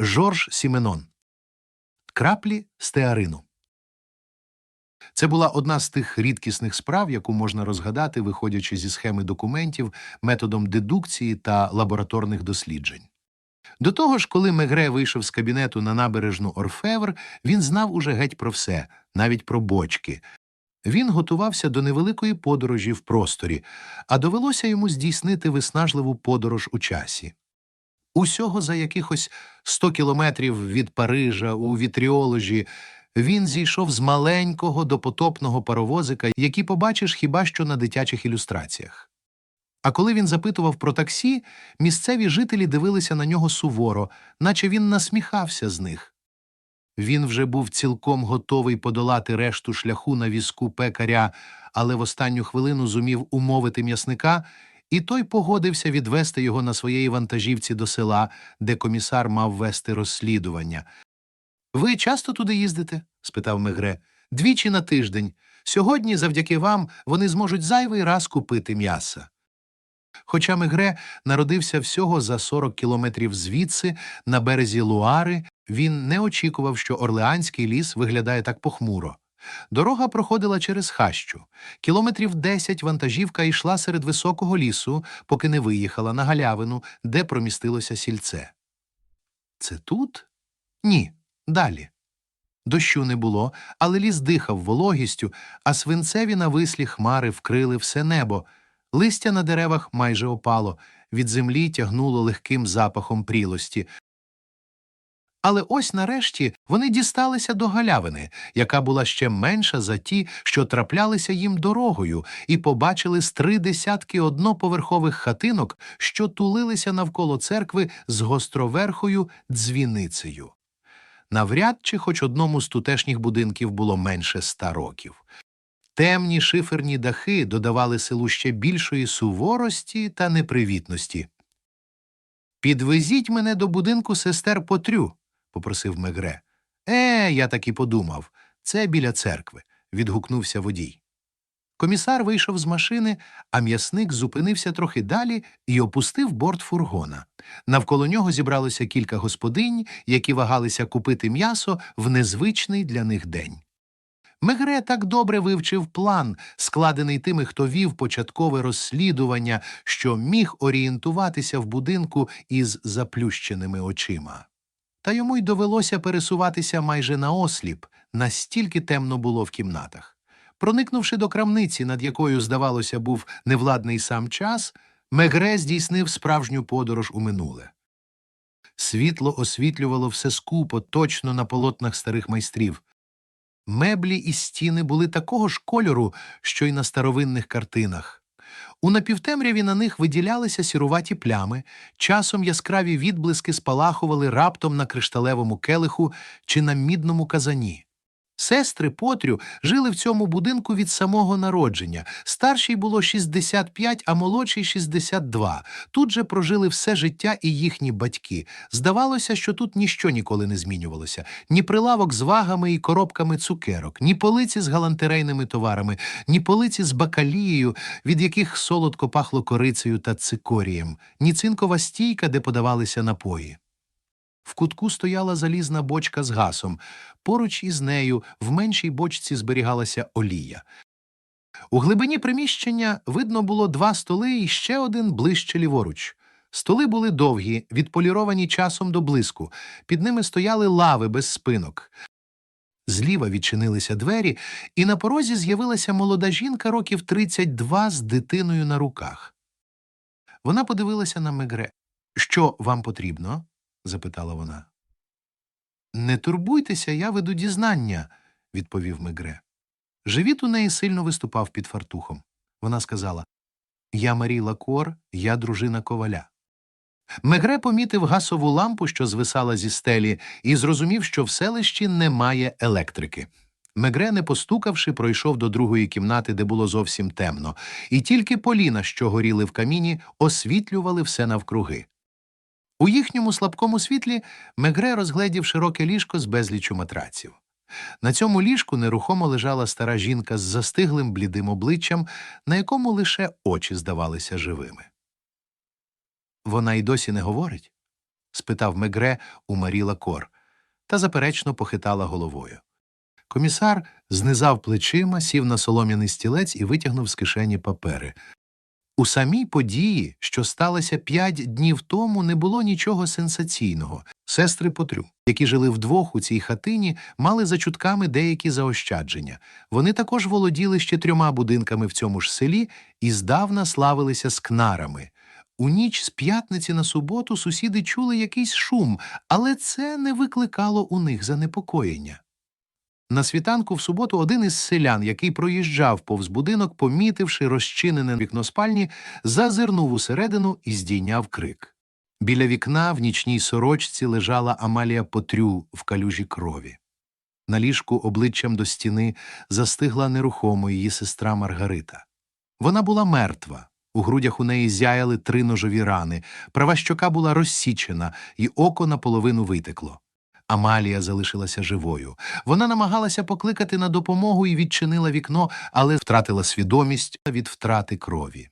Жорж Сіменон. Краплі стеарину. Це була одна з тих рідкісних справ, яку можна розгадати, виходячи зі схеми документів, методом дедукції та лабораторних досліджень. До того ж, коли Мегре вийшов з кабінету на набережну Орфевр, він знав уже геть про все, навіть про бочки. Він готувався до невеликої подорожі в просторі, а довелося йому здійснити виснажливу подорож у часі. Усього за якихось 100 кілометрів від Парижа у вітріоложі він зійшов з маленького допотопного паровозика, який побачиш хіба що на дитячих ілюстраціях. А коли він запитував про таксі, місцеві жителі дивилися на нього суворо, наче він насміхався з них. Він вже був цілком готовий подолати решту шляху на візку пекаря, але в останню хвилину зумів умовити м'ясника, і той погодився відвести його на своєї вантажівці до села, де комісар мав вести розслідування. Ви часто туди їздите? спитав Мегре. Двічі на тиждень. Сьогодні, завдяки вам, вони зможуть зайвий раз купити м'яса. Хоча Мегре народився всього за 40 кілометрів звідси, на березі Луари, він не очікував, що Орлеанський ліс виглядає так похмуро. Дорога проходила через хащу. Кілометрів десять вантажівка йшла серед високого лісу, поки не виїхала на галявину, де промістилося сільце. Це тут? Ні, далі. Дощу не було, але ліс дихав вологістю, а свинцеві навислі хмари вкрили все небо. Листя на деревах майже опало, від землі тягнуло легким запахом прілості. Але ось нарешті вони дісталися до галявини, яка була ще менша за ті, що траплялися їм дорогою, і побачили з три десятки одноповерхових хатинок, що тулилися навколо церкви з гостроверхою дзвіницею. Навряд чи хоч одному з тутешніх будинків було менше ста років. Темні шиферні дахи додавали селу ще більшої суворості та непривітності. Підвезіть мене до будинку сестер Потрю, попросив Мегре. Е, я так і подумав. Це біля церкви, відгукнувся водій. Комісар вийшов з машини, а м'ясник зупинився трохи далі і опустив борт фургона. Навколо нього зібралося кілька господинь, які вагалися купити м'ясо в незвичний для них день. Мегре так добре вивчив план, складений тими, хто вів початкове розслідування, що міг орієнтуватися в будинку із заплющеними очима. Та йому й довелося пересуватися майже наосліп, настільки темно було в кімнатах. Проникнувши до крамниці, над якою, здавалося, був невладний сам час, Мегре здійснив справжню подорож у минуле. Світло освітлювало все скупо, точно на полотнах старих майстрів. Меблі і стіни були такого ж кольору, що й на старовинних картинах. У напівтемряві на них виділялися сіруваті плями, часом яскраві відблиски спалахували раптом на кришталевому келиху чи на мідному казані. Сестри Потрю жили в цьому будинку від самого народження. Старшій було 65, а молодшій 62. Тут же прожили все життя і їхні батьки. Здавалося, що тут ніщо ніколи не змінювалося. Ні прилавок з вагами і коробками цукерок, ні полиці з галантерейними товарами, ні полиці з бакалією, від яких солодко пахло корицею та цикорієм, ні цинкова стійка, де подавалися напої. В кутку стояла залізна бочка з гасом. Поруч із нею в меншій бочці зберігалася олія. У глибині приміщення видно було два столи і ще один ближче ліворуч. Столи були довгі, відполіровані часом до блиску. Під ними стояли лави без спинок. Зліва відчинилися двері, і на порозі з'явилася молода жінка років 32 з дитиною на руках. Вона подивилася на Мегре. Що вам потрібно? Запитала вона. Не турбуйтеся, я веду дізнання, відповів Мегре. Живіт у неї сильно виступав під фартухом. Вона сказала Я Марі Лакор, я дружина коваля. Мегре помітив гасову лампу, що звисала зі стелі, і зрозумів, що в селищі немає електрики. Мегре, не постукавши, пройшов до другої кімнати, де було зовсім темно, і тільки поліна, що горіли в каміні, освітлювали все навкруги. У їхньому слабкому світлі Мегре розгледів широке ліжко з безлічу матраців. На цьому ліжку нерухомо лежала стара жінка з застиглим блідим обличчям, на якому лише очі здавалися живими. Вона й досі не говорить? спитав Мегре у Марі Лакор, та заперечно похитала головою. Комісар знизав плечима, сів на солом'яний стілець і витягнув з кишені папери. У самій події, що сталося п'ять днів тому, не було нічого сенсаційного. Сестри Потрю, які жили вдвох у цій хатині, мали за чутками деякі заощадження. Вони також володіли ще трьома будинками в цьому ж селі і здавна славилися скнарами. У ніч з п'ятниці на суботу сусіди чули якийсь шум, але це не викликало у них занепокоєння. На світанку в суботу один із селян, який проїжджав повз будинок, помітивши розчинене вікно спальні, зазирнув усередину і здійняв крик. Біля вікна в нічній сорочці лежала Амалія Потрю в калюжі крові. На ліжку обличчям до стіни застигла нерухомо її сестра Маргарита. Вона була мертва. У грудях у неї зяяли три ножові рани, права щока була розсічена, і око наполовину витекло. Амалія залишилася живою. Вона намагалася покликати на допомогу і відчинила вікно, але втратила свідомість від втрати крові.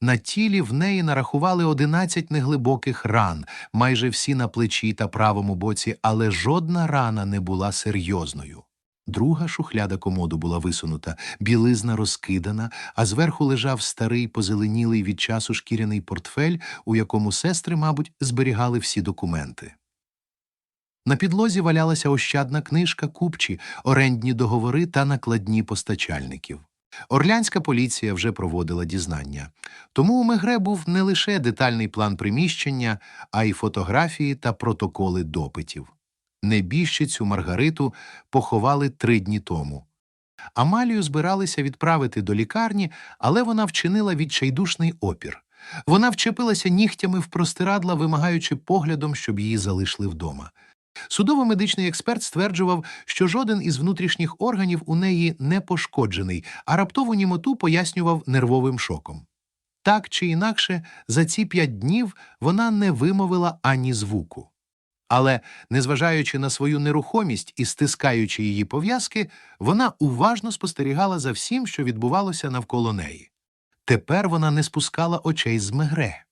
На тілі в неї нарахували одинадцять неглибоких ран, майже всі на плечі та правому боці, але жодна рана не була серйозною. Друга шухляда комоду була висунута, білизна розкидана, а зверху лежав старий позеленілий від часу шкіряний портфель, у якому сестри, мабуть, зберігали всі документи. На підлозі валялася ощадна книжка, купчі, орендні договори та накладні постачальників. Орлянська поліція вже проводила дізнання. Тому у Мегре був не лише детальний план приміщення, а й фотографії та протоколи допитів. Небіжчицю Маргариту поховали три дні тому. Амалію збиралися відправити до лікарні, але вона вчинила відчайдушний опір. Вона вчепилася нігтями в простирадла, вимагаючи поглядом, щоб її залишили вдома. Судово-медичний експерт стверджував, що жоден із внутрішніх органів у неї не пошкоджений, а раптову німоту пояснював нервовим шоком. Так чи інакше, за ці п'ять днів вона не вимовила ані звуку. Але, незважаючи на свою нерухомість і стискаючи її пов'язки, вона уважно спостерігала за всім, що відбувалося навколо неї. Тепер вона не спускала очей з мегре.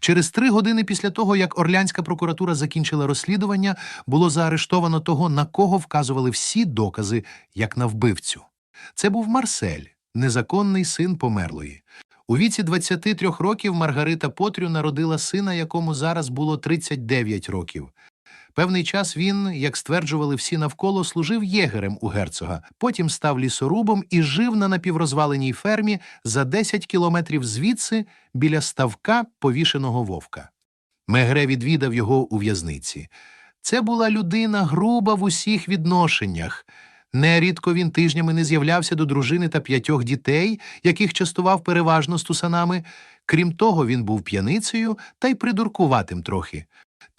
Через три години після того, як Орлянська прокуратура закінчила розслідування, було заарештовано того, на кого вказували всі докази, як на вбивцю. Це був Марсель, незаконний син померлої. У віці 23 років Маргарита Потрю народила сина, якому зараз було 39 років. Певний час він, як стверджували всі навколо, служив єгерем у герцога, потім став лісорубом і жив на напіврозваленій фермі за 10 кілометрів звідси біля ставка повішеного вовка. Мегре відвідав його у в'язниці. Це була людина груба в усіх відношеннях. Нерідко він тижнями не з'являвся до дружини та п'ятьох дітей, яких частував переважно стусанами. Крім того, він був п'яницею та й придуркуватим трохи.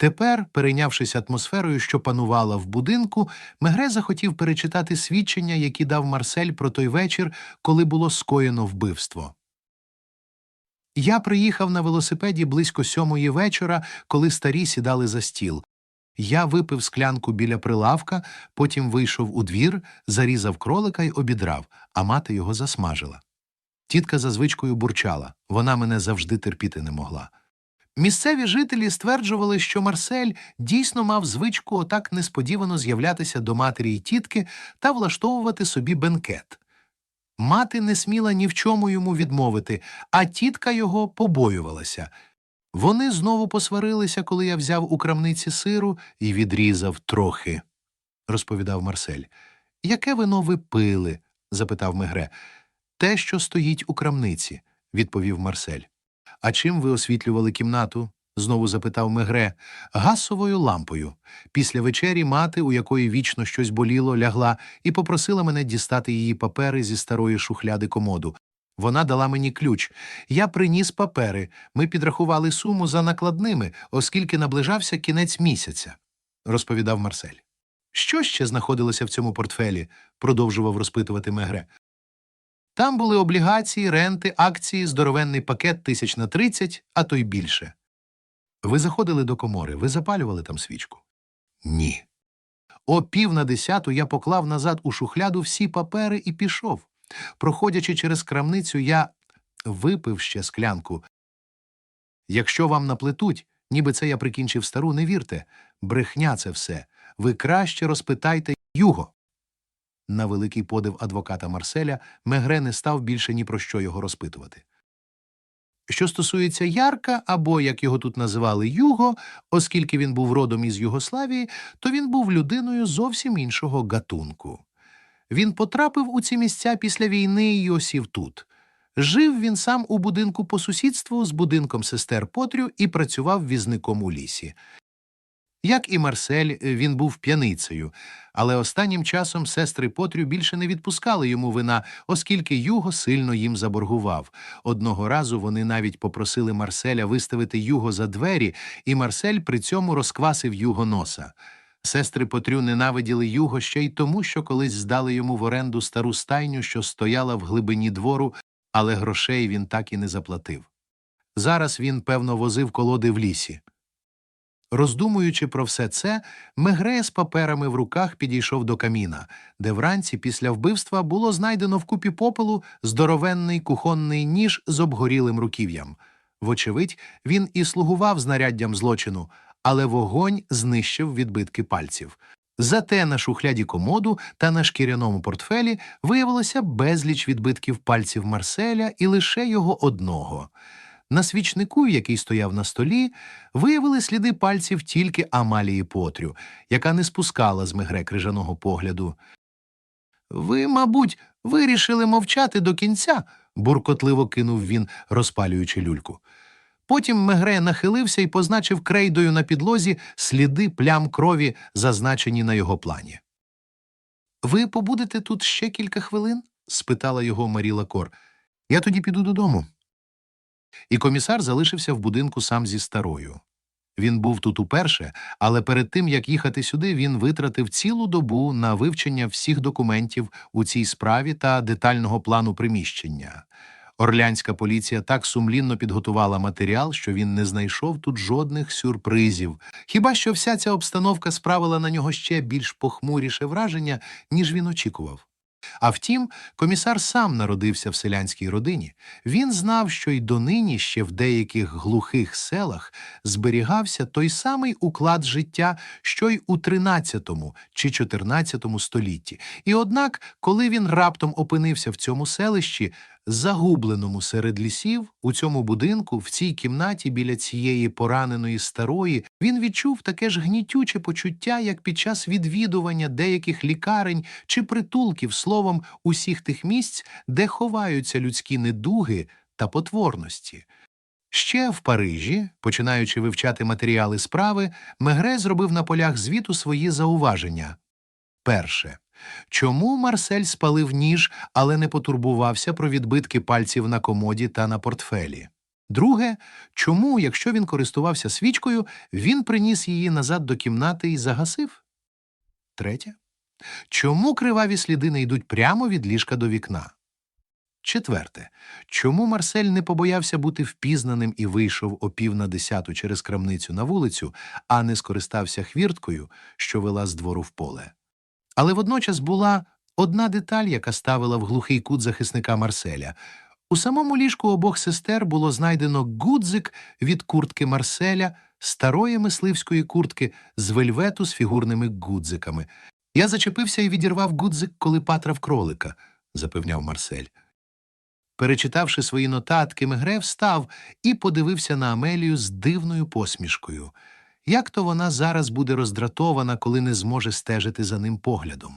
Тепер, перейнявшись атмосферою, що панувала в будинку, Мегре захотів перечитати свідчення, які дав Марсель про той вечір, коли було скоєно вбивство. Я приїхав на велосипеді близько сьомої вечора, коли старі сідали за стіл. Я випив склянку біля прилавка, потім вийшов у двір, зарізав кролика й обідрав, а мати його засмажила. Тітка за звичкою бурчала, вона мене завжди терпіти не могла. Місцеві жителі стверджували, що Марсель дійсно мав звичку отак несподівано з'являтися до матері й тітки та влаштовувати собі бенкет. Мати не сміла ні в чому йому відмовити, а тітка його побоювалася. Вони знову посварилися, коли я взяв у крамниці сиру і відрізав трохи, розповідав Марсель. Яке вино ви пили? запитав Мегре. Те, що стоїть у крамниці, відповів Марсель. А чим ви освітлювали кімнату? знову запитав Мегре. Гасовою лампою. Після вечері мати, у якої вічно щось боліло, лягла і попросила мене дістати її папери зі старої шухляди комоду. Вона дала мені ключ. Я приніс папери. Ми підрахували суму за накладними, оскільки наближався кінець місяця, розповідав Марсель. Що ще знаходилося в цьому портфелі? продовжував розпитувати Мегре. Там були облігації, ренти, акції, здоровенний пакет тисяч на тридцять, а то й більше. Ви заходили до комори, ви запалювали там свічку? Ні. О пів на десяту я поклав назад у шухляду всі папери і пішов. Проходячи через крамницю, я випив ще склянку. Якщо вам наплетуть, ніби це я прикінчив стару, не вірте. Брехня це все. Ви краще розпитайте Юго. На великий подив адвоката Марселя Мегре не став більше ні про що його розпитувати. Що стосується Ярка, або, як його тут називали, Юго, оскільки він був родом із Югославії, то він був людиною зовсім іншого гатунку. Він потрапив у ці місця після війни і осів тут. Жив він сам у будинку по сусідству з будинком сестер Потрю і працював візником у лісі. Як і Марсель, він був п'яницею, але останнім часом сестри Потрю більше не відпускали йому вина, оскільки Юго сильно їм заборгував. Одного разу вони навіть попросили Марселя виставити Юго за двері, і Марсель при цьому розквасив Юго носа. Сестри Потрю ненавиділи Юго ще й тому, що колись здали йому в оренду стару стайню, що стояла в глибині двору, але грошей він так і не заплатив. Зараз він, певно, возив колоди в лісі. Роздумуючи про все це, Мегре з паперами в руках підійшов до каміна, де вранці після вбивства було знайдено в купі попелу здоровенний кухонний ніж з обгорілим руків'ям. Вочевидь, він і слугував знаряддям злочину, але вогонь знищив відбитки пальців. Зате на шухляді комоду та на шкіряному портфелі виявилося безліч відбитків пальців Марселя і лише його одного. На свічнику, який стояв на столі, виявили сліди пальців тільки Амалії Потрю, яка не спускала з Мегре крижаного погляду. Ви, мабуть, вирішили мовчати до кінця, буркотливо кинув він, розпалюючи люльку. Потім Мегре нахилився і позначив крейдою на підлозі сліди плям крові, зазначені на його плані. Ви побудете тут ще кілька хвилин? спитала його Марі Лакор. Я тоді піду додому. І комісар залишився в будинку сам зі старою. Він був тут уперше, але перед тим як їхати сюди, він витратив цілу добу на вивчення всіх документів у цій справі та детального плану приміщення. Орлянська поліція так сумлінно підготувала матеріал, що він не знайшов тут жодних сюрпризів. Хіба що вся ця обстановка справила на нього ще більш похмуріше враження, ніж він очікував. А втім, комісар сам народився в селянській родині. Він знав, що й донині ще в деяких глухих селах зберігався той самий уклад життя, що й у 13 чи 14 столітті. І однак, коли він раптом опинився в цьому селищі, загубленому серед лісів, у цьому будинку, в цій кімнаті біля цієї пораненої старої, він відчув таке ж гнітюче почуття, як під час відвідування деяких лікарень чи притулків, словом, усіх тих місць, де ховаються людські недуги та потворності. Ще в Парижі, починаючи вивчати матеріали справи, Мегре зробив на полях звіту свої зауваження. Перше. Чому Марсель спалив ніж, але не потурбувався про відбитки пальців на комоді та на портфелі? Друге, чому, якщо він користувався свічкою, він приніс її назад до кімнати і загасив? Третє. Чому криваві сліди не йдуть прямо від ліжка до вікна? Четверте. Чому Марсель не побоявся бути впізнаним і вийшов о пів на десяту через крамницю на вулицю, а не скористався хвірткою, що вела з двору в поле? Але водночас була одна деталь, яка ставила в глухий кут захисника Марселя. У самому ліжку обох сестер було знайдено гудзик від куртки Марселя, старої мисливської куртки з вельвету з фігурними гудзиками. Я зачепився і відірвав гудзик, коли патрав кролика, запевняв Марсель. Перечитавши свої нотатки, Мегре встав і подивився на Амелію з дивною посмішкою. Як то вона зараз буде роздратована, коли не зможе стежити за ним поглядом?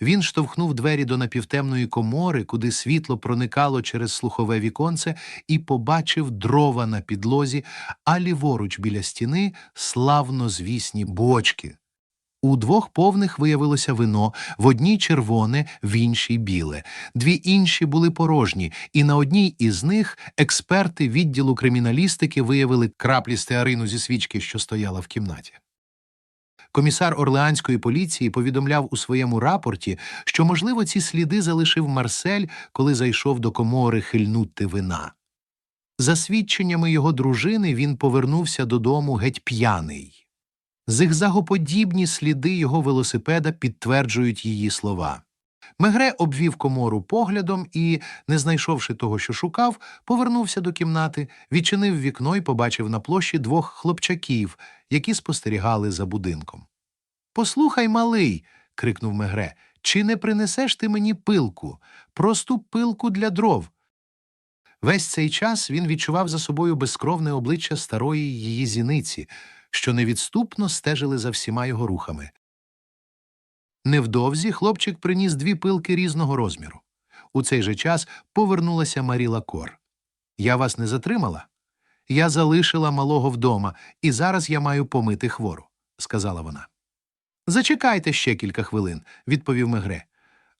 Він штовхнув двері до напівтемної комори, куди світло проникало через слухове віконце, і побачив дрова на підлозі, а ліворуч біля стіни славно звісні бочки. У двох повних виявилося вино, в одній червоне, в іншій біле. Дві інші були порожні, і на одній із них експерти відділу криміналістики виявили краплі стеарину зі свічки, що стояла в кімнаті. Комісар Орлеанської поліції повідомляв у своєму рапорті, що, можливо, ці сліди залишив Марсель, коли зайшов до комори хильнути вина. За свідченнями його дружини, він повернувся додому геть п'яний. Зигзагоподібні сліди його велосипеда підтверджують її слова. Мегре обвів комору поглядом і, не знайшовши того, що шукав, повернувся до кімнати, відчинив вікно і побачив на площі двох хлопчаків, які спостерігали за будинком. Послухай, малий, крикнув Мегре, чи не принесеш ти мені пилку, просту пилку для дров? Весь цей час він відчував за собою безкровне обличчя старої її зіниці, що невідступно стежили за всіма його рухами. Невдовзі хлопчик приніс дві пилки різного розміру. У цей же час повернулася Марі Лакор. Я вас не затримала? Я залишила малого вдома, і зараз я маю помити хвору, сказала вона. Зачекайте ще кілька хвилин, відповів Мегре.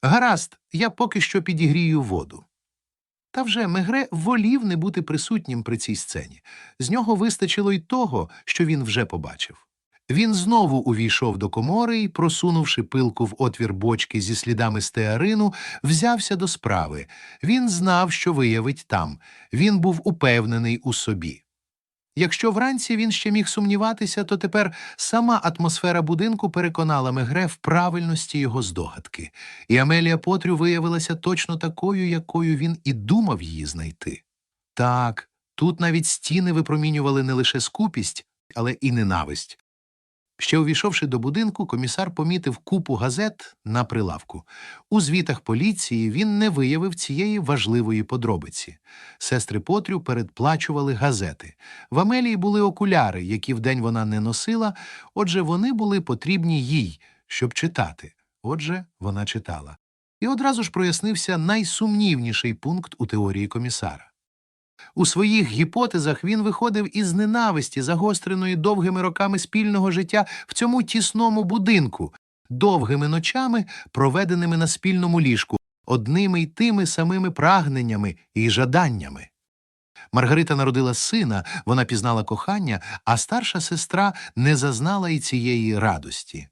Гаразд, я поки що підігрію воду. Та вже Мегре волів не бути присутнім при цій сцені. З нього вистачило й того, що він вже побачив. Він знову увійшов до комори і, просунувши пилку в отвір бочки зі слідами стеарину, взявся до справи. Він знав, що виявить там. Він був упевнений у собі. Якщо вранці він ще міг сумніватися, то тепер сама атмосфера будинку переконала Мегре в правильності його здогадки, і Амелія Потрю виявилася точно такою, якою він і думав її знайти. Так, тут навіть стіни випромінювали не лише скупість, але і ненависть. Ще увійшовши до будинку, комісар помітив купу газет на прилавку. У звітах поліції він не виявив цієї важливої подробиці. Сестри Потрю передплачували газети. В Амелії були окуляри, які вдень вона не носила, отже, вони були потрібні їй, щоб читати. Отже, вона читала. І одразу ж прояснився найсумнівніший пункт у теорії комісара. У своїх гіпотезах він виходив із ненависті, загостреної довгими роками спільного життя в цьому тісному будинку, довгими ночами, проведеними на спільному ліжку, одними й тими самими прагненнями і жаданнями. Маргарита народила сина, вона пізнала кохання, а старша сестра не зазнала й цієї радості.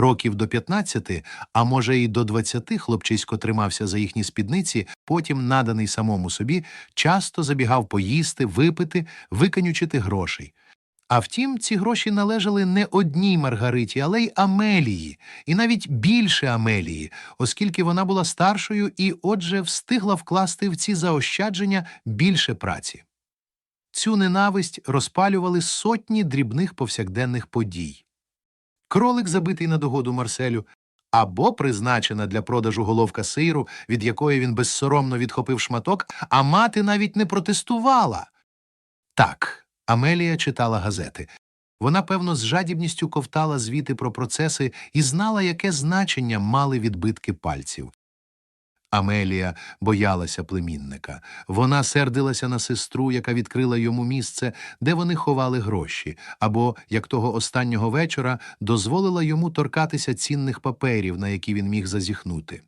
Років до 15, а може й до 20 хлопчисько тримався за їхні спідниці, потім, наданий самому собі, часто забігав поїсти, випити, виконючити грошей. А втім, ці гроші належали не одній Маргариті, але й Амелії, і навіть більше Амелії, оскільки вона була старшою і, отже, встигла вкласти в ці заощадження більше праці. Цю ненависть розпалювали сотні дрібних повсякденних подій. Кролик, забитий на догоду Марселю, або призначена для продажу головка сиру, від якої він безсоромно відхопив шматок, а мати навіть не протестувала. Так, Амелія читала газети. Вона, певно, з жадібністю ковтала звіти про процеси і знала, яке значення мали відбитки пальців. Амелія боялася племінника. Вона сердилася на сестру, яка відкрила йому місце, де вони ховали гроші, або, як того останнього вечора, дозволила йому торкатися цінних паперів, на які він міг зазіхнути.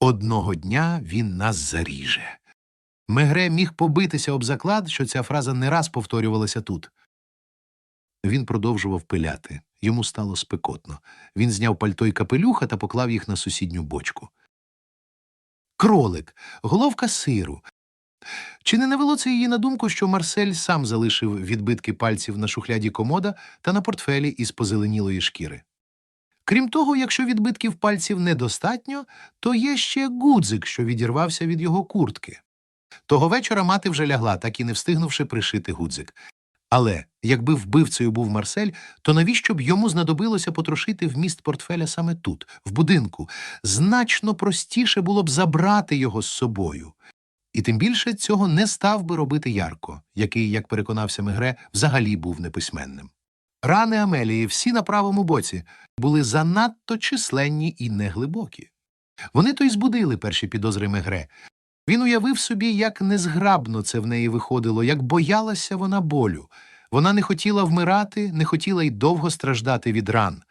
Одного дня він нас заріже. Мегре міг побитися об заклад, що ця фраза не раз повторювалася тут. Він продовжував пиляти. Йому стало спекотно. Він зняв пальто й капелюха та поклав їх на сусідню бочку. Кролик, головка сиру. Чи не навело це її на думку, що Марсель сам залишив відбитки пальців на шухляді комода та на портфелі із позеленілої шкіри? Крім того, якщо відбитків пальців недостатньо, то є ще гудзик, що відірвався від його куртки. Того вечора мати вже лягла, так і не встигнувши пришити гудзик. Але якби вбивцею був Марсель, то навіщо б йому знадобилося потрошити вміст портфеля саме тут, в будинку? Значно простіше було б забрати його з собою. І тим більше цього не став би робити Ярко, який, як переконався Мегре, взагалі був неписьменним. Рани Амелії, всі на правому боці, були занадто численні і неглибокі. Вони то й збудили перші підозри Мегре. Він уявив собі, як незграбно це в неї виходило, як боялася вона болю. Вона не хотіла вмирати, не хотіла й довго страждати від ран.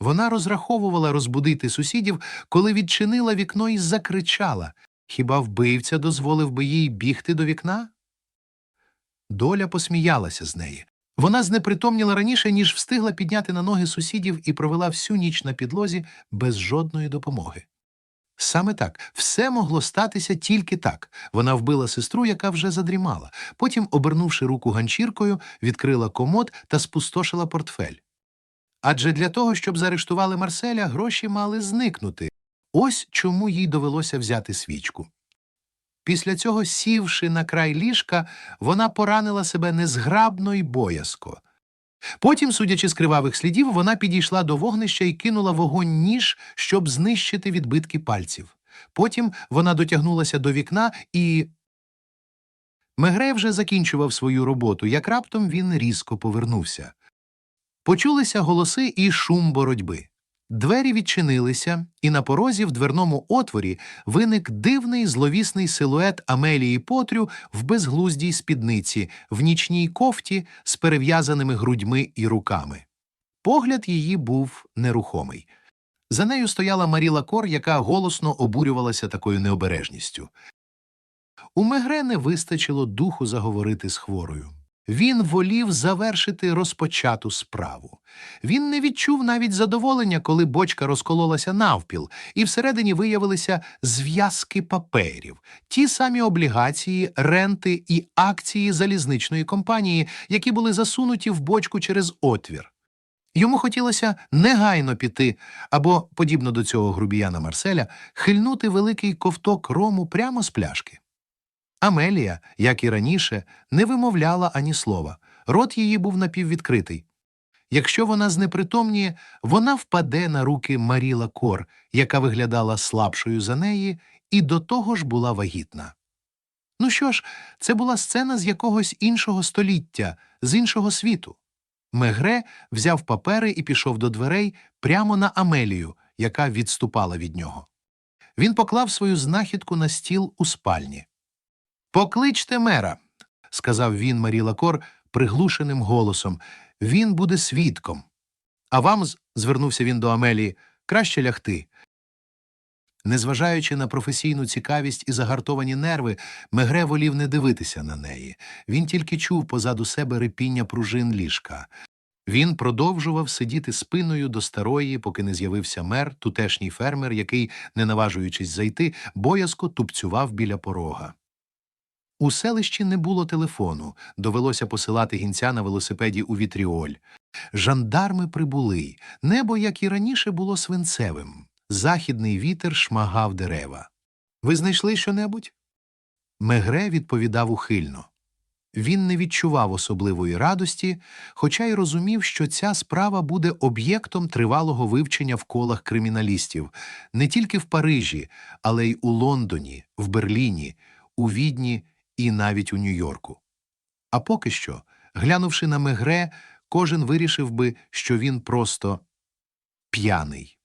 Вона розраховувала розбудити сусідів, коли відчинила вікно і закричала Хіба вбивця дозволив би їй бігти до вікна? Доля посміялася з неї. Вона знепритомніла раніше, ніж встигла підняти на ноги сусідів і провела всю ніч на підлозі без жодної допомоги. Саме так, все могло статися тільки так. Вона вбила сестру, яка вже задрімала. Потім, обернувши руку ганчіркою, відкрила комод та спустошила портфель. Адже для того, щоб заарештували Марселя, гроші мали зникнути. Ось чому їй довелося взяти свічку. Після цього, сівши на край ліжка, вона поранила себе незграбно й боязко. Потім, судячи з кривавих слідів, вона підійшла до вогнища і кинула вогонь ніж, щоб знищити відбитки пальців. Потім вона дотягнулася до вікна і. Мегре вже закінчував свою роботу, як раптом він різко повернувся. Почулися голоси і шум боротьби. Двері відчинилися, і на порозі в дверному отворі виник дивний зловісний силует Амелії Потрю в безглуздій спідниці, в нічній кофті з перев'язаними грудьми і руками. Погляд її був нерухомий. За нею стояла Маріла Кор, яка голосно обурювалася такою необережністю. У Мегре не вистачило духу заговорити з хворою. Він волів завершити розпочату справу. Він не відчув навіть задоволення, коли бочка розкололася навпіл, і всередині виявилися зв'язки паперів, ті самі облігації, ренти і акції залізничної компанії, які були засунуті в бочку через отвір. Йому хотілося негайно піти або, подібно до цього грубіяна Марселя, хильнути великий ковток рому прямо з пляшки. Амелія, як і раніше, не вимовляла ані слова. Рот її був напіввідкритий. Якщо вона знепритомніє, вона впаде на руки Маріла Кор, яка виглядала слабшою за неї, і до того ж була вагітна. Ну що ж, це була сцена з якогось іншого століття, з іншого світу. Мегре взяв папери і пішов до дверей прямо на Амелію, яка відступала від нього. Він поклав свою знахідку на стіл у спальні. Покличте мера, сказав він Марі Лакор приглушеним голосом. Він буде свідком. А вам, звернувся він до Амелії, краще лягти. Незважаючи на професійну цікавість і загартовані нерви, Мегре волів не дивитися на неї. Він тільки чув позаду себе рипіння пружин ліжка. Він продовжував сидіти спиною до старої, поки не з'явився мер, тутешній фермер, який, не наважуючись зайти, боязко тупцював біля порога. У селищі не було телефону, довелося посилати гінця на велосипеді у вітріоль. Жандарми прибули. Небо, як і раніше, було свинцевим. Західний вітер шмагав дерева. Ви знайшли щонебудь? Мегре відповідав ухильно. Він не відчував особливої радості, хоча й розумів, що ця справа буде об'єктом тривалого вивчення в колах криміналістів не тільки в Парижі, але й у Лондоні, в Берліні, у Відні і навіть у Нью-Йорку. А поки що, глянувши на Мегре, кожен вирішив би, що він просто п'яний.